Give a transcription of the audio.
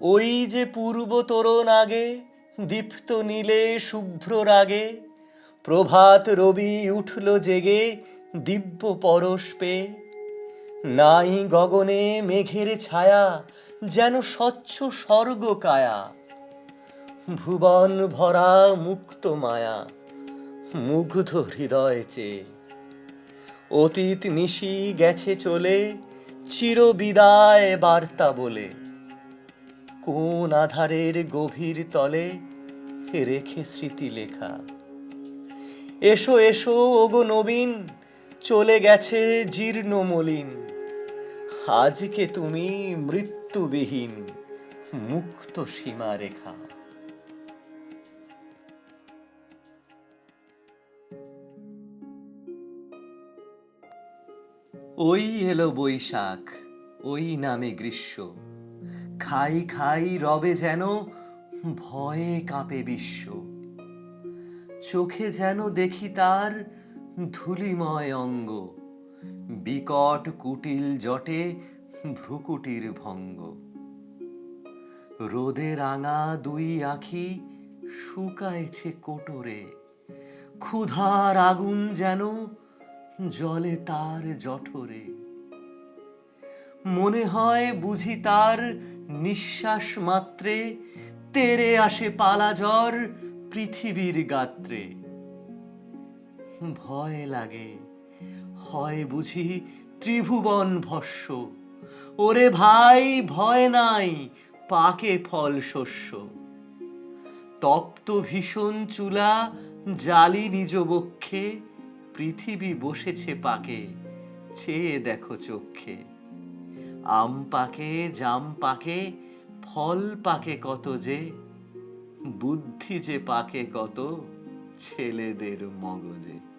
ওই যে পূর্ব তোরণ আগে, দীপ্ত নীলে শুভ্র রাগে, প্রভাত রবি উঠল জেগে দিব্য পরশ নাই গগনে মেঘের ছায়া, যেন স্বচ্ছ স্বর্গ কায়া। ভুবন ভরা মুক্ত মায়া, মুগ্ধ হৃদয় চেয়ে অতীত নিশি গেছে চলে, চিরবিদায় বার্তা বলে। কোন আধারের গভীর তলে রেখে স্মৃতি লেখা? এসো এসো, ওগো নবীন, চলে গেছে জীর্ণ মলিন আজকে তুমি মৃত্যুবিহীন, মুক্ত সীমা রেখা ওই এলো বৈশাখ, ওই নামে গ্রীষ্ম। খাই খাই রবে যেন ভয়ে কাঁপে বিশ্ব। চোখে যেন দেখি তার ধুলিময় অঙ্গ। বিকট কুটিল জটে ভ্রুকুটির ভঙ্গ। রোদে রাঙা দুই আখি শুকায়েছে কোটরে। ক্ষুধার আগুন যেন জলে তার জঠরে। মনে হয় বুঝি তার নিঃশ্বাস মাত্রে। তেরে আসে পালা জ্বর পৃথিবীর গাত্রে। ভয় লাগে, হয় বুঝি ত্রিভুবন ভস্য। ওরে ভাই, ভয় নাই, পাকে ফল শস্য। তপ্ত ভীষণ চুলা জালি নিজ বক্ষে। পৃথিবী বসেছে পাকে, চেয়ে দেখো চক্ষে। আম পাকে জাম পাকে ফল পাকে কত যে বুদ্ধি যে পাকে কত ছেলেদের মগজে।